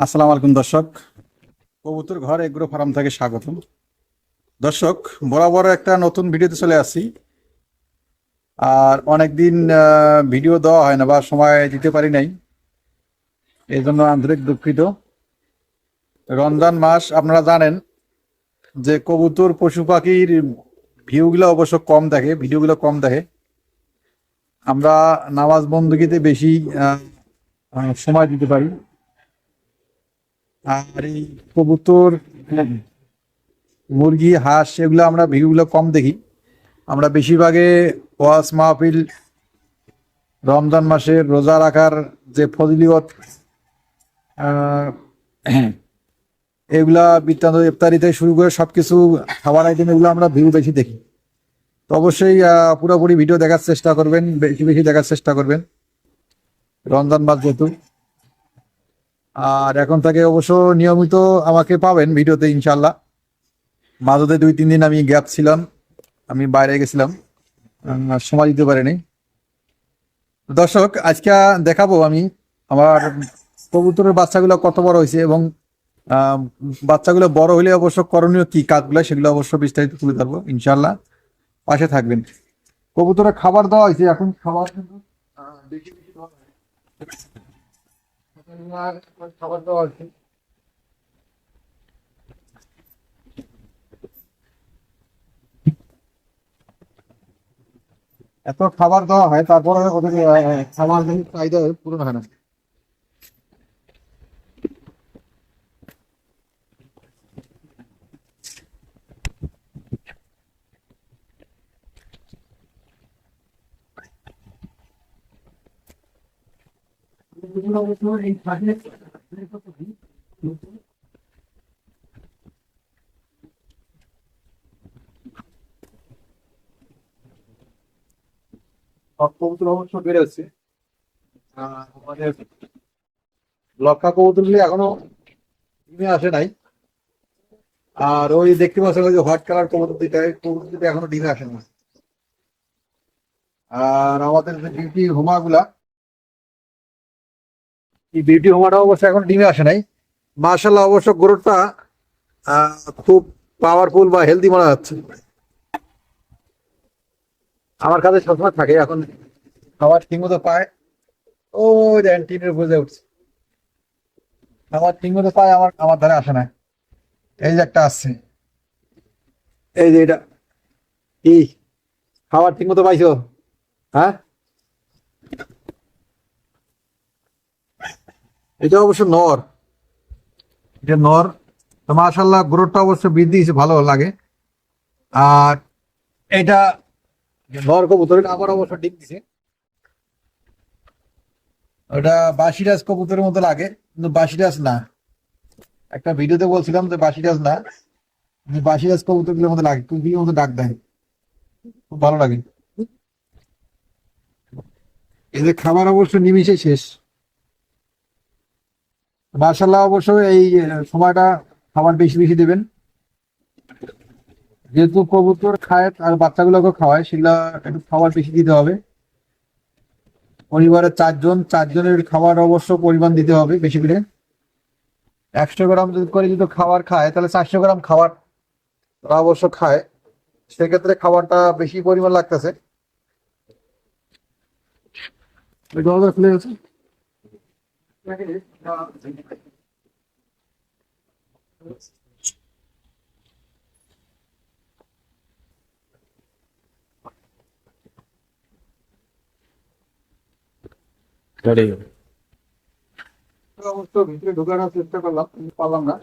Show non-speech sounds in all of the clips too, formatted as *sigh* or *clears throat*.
আসসালামু আলাইকুম, দর্শক। কবুতর ঘর এগ্রো ফার্ম থেকে স্বাগতম। দর্শক, বরাবর একটা নতুন ভিডিওতে চলে আসছি আর অনেকদিন ভিডিও দেওয়া হয় না বা সময় দিতে পারি নাই। এই জন্য আন্তরিক দুঃখিত। রমজান মাস, আপনারা জানেন যে কবুতর, পশু পাখির ভিউগুলো অবশ্য কম দেখে, ভিডিওগুলো কম দেখে। আমরা নামাজ বন্দুকিতে বেশি সময় দিতে পারি। আর এই কবুতর মুরগি, হাঁস, এগুলো আমরা ভিউগুলো কম দেখি। আমরা বেশিরভাগে ওয়াজ মাহফিল, রমজান মাসে রোজা রাখার যে ফজিলিয়ত *clears throat* এগুলা বৃত্তান্ত ইফতারি থেকে শুরু করে সব কিছু খাবার আইটেম এগুলো আমরা ভিউ বেশি দেখি। তো অবশ্যই পুরোপুরি ভিডিও দেখার চেষ্টা করবেন, বেশি বেশি দেখার চেষ্টা করবেন। রমজান মাস যেহেতু। আর এখন থেকে অবশ্য নিয়মিত আমাকে পাবেন ভিডিওতে ইনশাল্লাহ মাঝে দুই তিন দিন আমি গ্যাপ ছিলাম আমি বাইরে গেছিলাম। সময় দিতে পারিনি। দর্শক আজকে দেখাবো আমি আমার কবুতরের বাচ্চাগুলো কত বড় হয়েছে এবং বাচ্চাগুলো বড় হলে অবশ্য করণীয় কি কাজগুলো সেগুলো অবশ্য বিস্তারিত তুলে ধরবো ইনশাল্লাহ পাশে থাকবেন। কবুতরের খাবার দেওয়া হয়েছে এখন খাবার কিন্তু আহ, বেশি বেশি দেওয়া হয়। খাবার দেওয়া আছে এত খাবার দেওয়া হয় তারপরে ওদের খাবার চাহিদা পূরণ হয় না। কবুতর অবশ্য বেড়ে হচ্ছে। আহ, আমাদের লক্ষা এখনও ডিমে আসে নাই। আর ওই দেখতে পাচ্ছেন ওই যে হোয়াইট কালার কবুতর দুইটা এখনও ডিমে আসে না আর আমাদের যে বিউটি হোমা গুলা বিউটি হোমাটা অবশ্য এখন ডিমে আসে নাই। মার্শাল্লাহ অবশ্য গরুটা খুব পাওয়ারফুল বা হেলদি মনে হচ্ছে। আমার কাছে সবসময় থাকে, এখন খাবার ঠিক মতো পায়। ও টিনের বুঝে উঠছে। খাবার ঠিক মতো পায়, আমার আমার ধারে আসে না। এই যে একটা আসছে। এই যে এটা। কি খাবার ঠিক মতো পাইছো? হ্যাঁ? এটা অবশ্য নর। এটা নর। মাশাল্লাহ গ্রোথটা অবশ্য বৃদ্ধি ভালো লাগে। আর এটা নর কবুতর, এটা আবার অবশ্য ডিম দিছে। ওটা বাসিরাজ কবুতরের মতো লাগে, কিন্তু বাসিরাজ না। একটা ভিডিওতে বলছিলাম যে বাসিরাজ না বাসিরাজ কবুতরগুলোর মতো লাগে কুকির মতো ডাক দেয়। খুব ভালো লাগে। এদের খাবার অবশ্য নিমিশে শেষ। মার্শাল্লাহ অবশ্য এই সময়টা খাবার বেশি বেশি দেবেন। যেহেতু কবুতর খায় আর বাচ্চাগুলোকে খাওয়ায়, সেগুলা একটু খাবার বেশি দিতে হবে। পরিবারের চারজন, চারজনের খাবার অবশ্য পরিমাণ দিতে হবে বেশি করে। একশো গ্রাম যদি করে যদি খাবার খায়, তাহলে চারশো গ্রাম খাবার ওরা অবশ্য খায়। সেক্ষেত্রে খাবারটা বেশি পরিমাণ লাগতেছে। চেষ্টা করলাম না।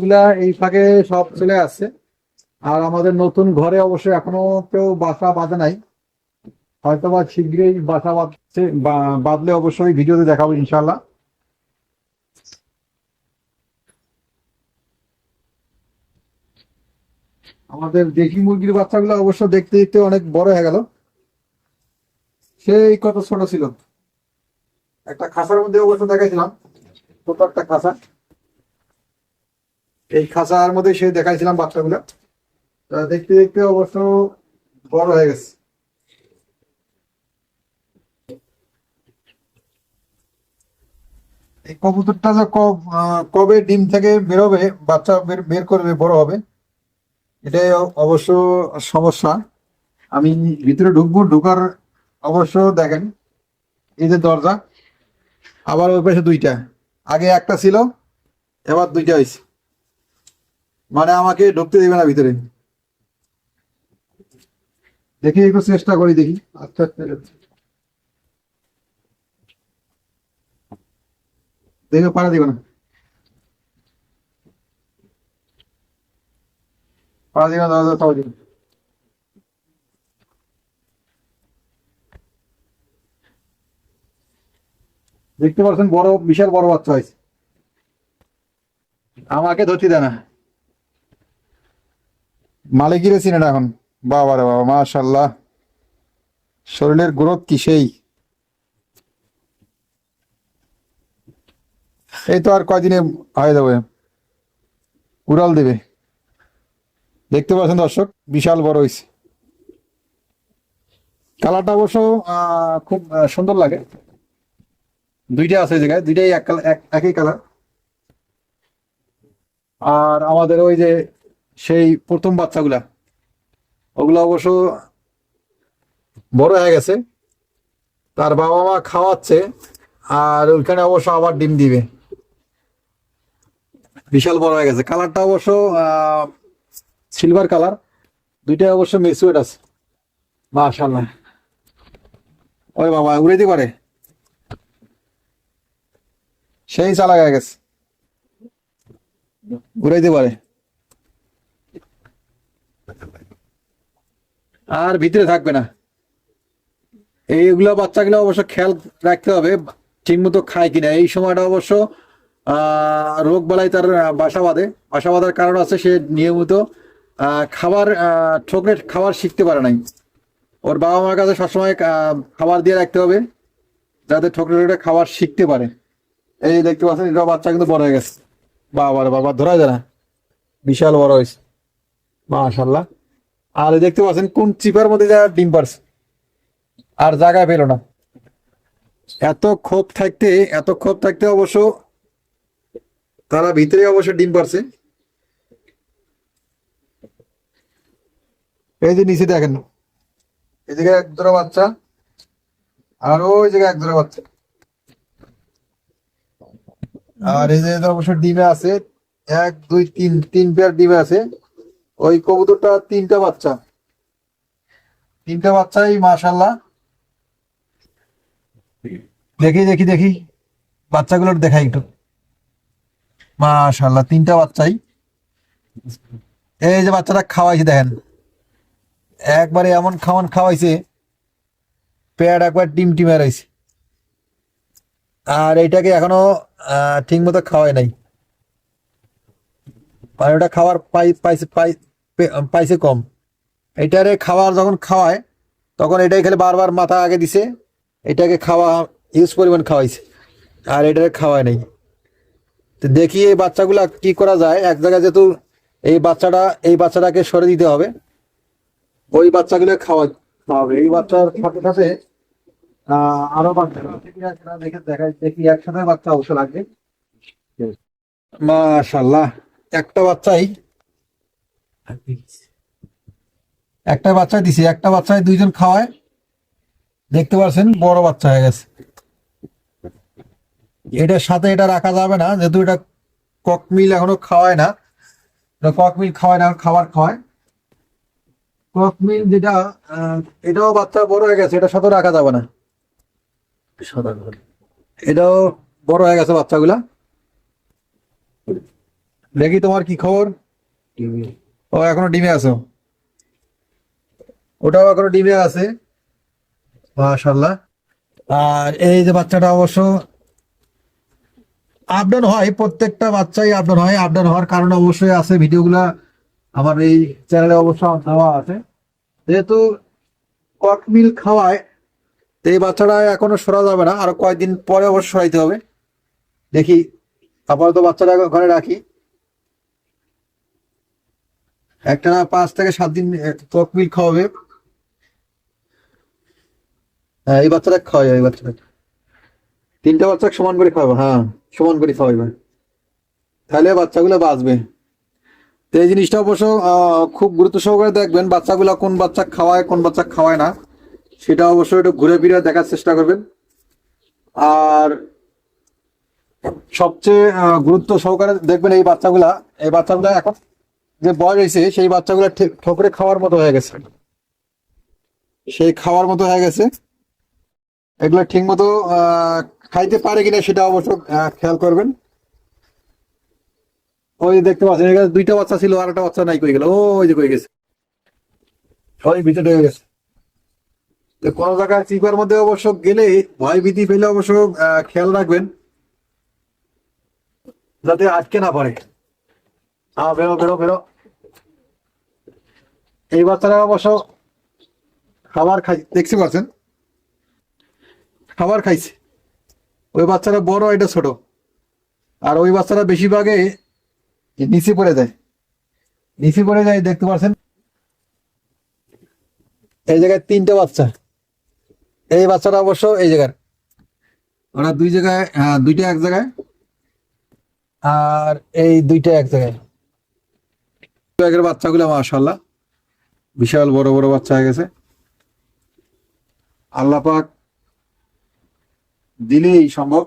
গুলা এই ফাঁকে সব চলে আসছে। আর আমাদের নতুন ঘরে অবশ্য এখনও কেউ বাসা বাঁধে নাই। হয়তো বা শীঘ্রই বাসা বাঁধছে বাঁধলে অবশ্যই ভিডিওতে দেখাবো ইনশাল্লাহ আমাদের দেশি মুরগির বাচ্চাগুলো অবশ্য দেখতে দেখতে অনেক বড় হয়ে গেল। সেই কত ছোট ছিল? একটা খাঁচার মধ্যে অবশ্য দেখাইছিলাম, ছোট একটা খাঁচা এই খাঁচার মধ্যে সে দেখাইছিলাম বাচ্চাগুলো। দেখতে দেখতে অবশ্য বড় হয়ে গেছে। এই কবুতরটা যে কব- ডিম থেকে বেরোবে, বাচ্চা বের করবে, বড় হবে, এটাই অবশ্য সমস্যা। আমি ভিতরে ঢুকবো, ঢোকার অবশ্য দেখেন, এই যে দরজা, আবার ওই পাশে দুইটা। আগে একটা ছিল, এবার দুইটা হয়েছে মানে আমাকে ঢুকতে দেবে না ভিতরে। দেখি একটু চেষ্টা করি দেখি। আচ্ছা। দেখে পারা দিব না। দেখতে পাচ্ছেন, বড়, বিশাল বড় বাচ্চা হয়েছে। আমাকে ধরতে দেয় না। মালিকিরে চিনে না এখন। বাবা রে বাবা, মাশাল্লাহ। শরীরের গ্রোথ কি সেই? এই তো আর কয়দিনে হয়ে যাবে? উড়াল দেবে। দেখতে পাচ্ছেন দর্শক, বিশাল বড় হয়েছে কালারটা অবশ্য খুব সুন্দর লাগে। দুইটা আছে জায়গায়, দুইটাই এক একই কালার। আর আমাদের ওই যে সেই প্রথম বাচ্চাগুলা, ওগুলো অবশ্য বড় হয়ে গেছে। তার বাবা মা খাওয়াচ্ছে, আর ওইখানে অবশ্য আবার ডিম দিবে। বিশাল বড় হয়ে গেছে। কালারটা অবশ্য সিলভার কালার দুইটা অবশ্য মেসুয়েট আছে মাশাল্লাহ ওই বাবা উড়াইতে পারে। সেই চালা গেছে। উড়াইতে পারে। আর ভিতরে থাকবে না। এইগুলা বাচ্চাগুলো অবশ্য খেয়াল রাখতে হবে। ঠিক মতো খায় কিনা। এই সময়টা অবশ্য রোগ বালাই তার বাসা বাঁধে। বাসা বাঁধার কারণ আছে সে নিয়মিত খাবার ঠোকরে খাবার শিখতে পারে নাই। ওর বাবা মার কাছে সবসময় খাবার দিয়ে রাখতে হবে, যাতে ঠোকরে ঠোকরে খাবার শিখতে পারে। এই দেখতে পাচ্ছেন এটা বাচ্চা কিন্তু বড় হয়ে গেছে। বাবা বাবা ধরা যায় না। বিশাল বড় হয়েছে। মাশাল্লাহ আর দেখতে পাচ্ছেন, কোন চিপার মধ্যে যা ডিম পারছে। আর জায়গায় পেল না। এত ক্ষোভ থাকতে, এত ক্ষোভ থাকতে অবশ্য তারা ভিতরে অবশ্য ডিম পারছে। এই যে নিচে দেখেন। এই জায়গায় এক জোড়া বাচ্চা, আর ওই জায়গায় এক জোড়া বাচ্চা। আর এই যে অবশ্য ডিমে আছে, এক, দুই, তিন তিন পেয়ার ডিমে আছে। ওই কবুতরটা তিনটা বাচ্চা। তিনটা বাচ্চাই মাশাল্লাহ দেখি দেখি দেখি। বাচ্চাগুলোর দেখাই একটু। মাশাল্লাহ তিনটা বাচ্চাই। এই যে বাচ্চাটা খাওয়াইছে, দেখেন। একবারে এমন খাওয়ান খাওয়াইছে পেয়ার একবার টিম টিমে রয়েছে। আর এইটাকে এখনও ঠিক মতো খাওয়াই নাই। মানে ওটা খাওয়ার পাই পাইছে পাই পাইছে কম। এটারে খাবার যখন খাওয়ায়, তখন এটাই খেলে বারবার মাথা আগে দিছে, এটাকে খাওয়া, ইউজ পরিমাণ খাওয়াইছে। আর এটারে খাওয়ায় নাই। তো দেখি এই বাচ্চাগুলা কি করা যায়? এক জায়গায় যেহেতু এই বাচ্চাটা, এই বাচ্চাটাকে সরে দিতে হবে, ওই বাচ্চাগুলো খাওয়া খাওয়াবে। এই বাচ্চার সাথে সাথে আরও বাচ্চা দেখাই দেখি একসাথে বাচ্চা অবশ্য লাগবে। মাশাল্লাহ একটা বাচ্চাই একটা বাচ্চাই দিছি। একটা বাচ্চায় দুইজন খাওয়ায়। দেখতে পাচ্ছেন বড় বাচ্চা হয়ে গেছে। এটার সাথে এটা রাখা যাবে না যেহেতু এটা ককমিল এখনও খাওয়ায় না। ককমিল খাওয়ায় না খাবার খাওয়ায়। ককমিল যেটা এটাও বাচ্চা বড় হয়ে গেছে এটার সাথে রাখা যাবে না। এটাও বড় হয়ে গেছে বাচ্চাগুলা। দেখি তোমার কি খবর? ও এখনও ডিমে আছো ওটাও এখনও ডিমে আছে। মাশাল্লাহ আর এই যে বাচ্চাটা অবশ্য আপডাউন হয়, প্রত্যেকটা বাচ্চাই আপডাউন হয়। আপডাউন হওয়ার কারণ অবশ্যই আছে ভিডিওগুলা। আমার এই চ্যানেলে অবশ্য দেওয়া আছে। যেহেতু কক মিল খাওয়ায়, এই বাচ্চাটা এখনও সরা যাবে না। আরও কয়েকদিন পরে অবশ্য সরাইতে হবে। দেখি, আপাতত বাচ্চাটা ঘরে রাখি। একটা না পাঁচ থেকে সাত দিন কক মিল খাওয়াবে। হ্যাঁ এই বাচ্চাটা খাওয়াই, এই বাচ্চাটা। তিনটা বাচ্চা সমান করে খাওয়াবো হ্যাঁ। সমান করে খাওয়াইবেন তাহলে বাচ্চাগুলো বাঁচবে। তো এই জিনিসটা অবশ্য খুব গুরুত্ব সহকারে দেখবেন, বাচ্চাগুলো কোন বাচ্চা খাওয়ায়, কোন বাচ্চা খাওয়ায় না। সেটা অবশ্যই একটু ঘুরে ফিরে দেখার চেষ্টা করবেন। আর সবচেয়ে গুরুত্ব সহকারে দেখবেন এই বাচ্চাগুলা এই বাচ্চাগুলা এখন যে বয়স হয়েছে, সেই বাচ্চাগুলা ঠিক ঠোকরে খাওয়ার মতো হয়ে গেছে। সেই খাওয়ার মতো হয়ে গেছে। এগুলো ঠিক মতো খাইতে পারে কিনা সেটা অবশ্য খেয়াল করবেন। ওই দেখতে পাচ্ছেন দুইটা বাচ্চা ছিল, আর একটা বাচ্চা নাই কই গেল। ওই যে কই গেছে। সবাই ভিতরে হয়ে গেছে। কোনো জায়গায় চিপার মধ্যে অবশ্য গেলে ভয় ভীতি পেলে অবশ্য খেয়াল রাখবেন। যাতে আটকে না পারে হ্যাঁ বেরো বেরো বেরো। এই বাচ্চারা অবশ্য খাবার খাই দেখতে পাচ্ছেন? খাবার খাইছে। ওই বাচ্চারা বড়, এটা ছোট। আর ওই বাচ্চারা বেশিরভাগে নিচে পড়ে যায়। নিচে পড়ে যায়, দেখতে পাচ্ছেন? এই জায়গায় তিনটে বাচ্চা। এই বাচ্চাটা অবশ্য এই জায়গার। ওরা দুই জায়গায় হ্যাঁ দুইটা এক জায়গায়। আর এই দুইটা এক জায়গায়। বাচ্চাগুলো মাশাল্লাহ বিশাল বড় বড় বাচ্চা হয়ে গেছে। আল্লাহ পাক দিলেই সম্ভব।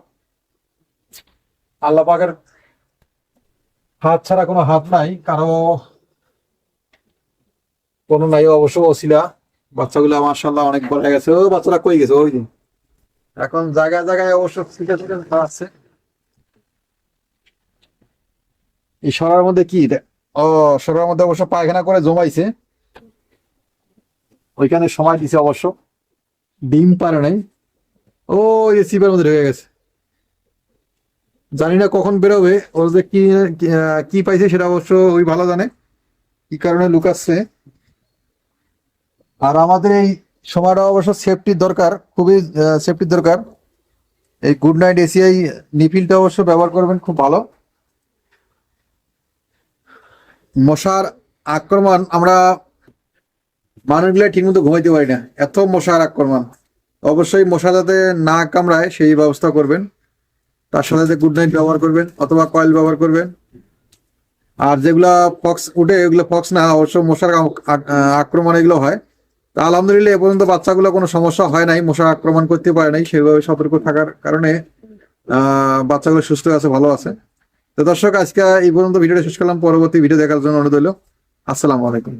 আল্লাহ পাকের হাত ছাড়া কোনো হাত নাই, কারও কোনো নাই, অবশ্য অসিলা বাচ্চাগুলো মাশাল্লাহ অনেক বড় গেছে। ও বাচ্চারা কই গেছে? ওই দিন এখন জায়গায় জায়গায় অবশ্য ছিটে ছিটে আছে। এই সরার মধ্যে কি? ও, সরার মধ্যে অবশ্য পায়খানা করে জমাইছে। ওইখানে সময় দিছে অবশ্য। ডিম পারে নাই। ও এই সিপের মধ্যে ঢুকে গেছে। জানি না কখন বেরোবে ওর যে কি কি, পাইছে সেটা অবশ্য ওই ভালো জানে কি কারণে লুকাচ্ছে। আর আমাদের এই সময়টা অবশ্য সেফটির দরকার খুবই সেফটির দরকার। এই গুড নাইট এসিআই নিফিলটা অবশ্য ব্যবহার করবেন খুব ভালো। মশার আক্রমণ আমরা মানুষগুলো ঠিক মতো ঘুমাইতে পারি না। এত মশার আক্রমণ। অবশ্যই মশা যাতে না কামড়ায় সেই ব্যবস্থা করবেন। তার সাথে গুড নাইট ব্যবহার করবেন অথবা কয়েল ব্যবহার করবেন। আর যেগুলা ফক্স উঠে এগুলো ফক্স না, অবশ্য মশার আক্রমণ এগুলো হয়। তা আলহামদুলিল্লাহ এ পর্যন্ত বাচ্চাগুলো কোনো সমস্যা হয় নাই, মশা আক্রমণ করতে পারে নাই, সেভাবে সতর্ক থাকার কারণে বাচ্চাগুলো সুস্থ আছে, ভালো আছে। তো দর্শক, আজকে এই পর্যন্ত ভিডিওটা শেষ করলাম, পরবর্তী ভিডিও দেখার জন্য অনুরোধ হলো আসসালামু আলাইকুম।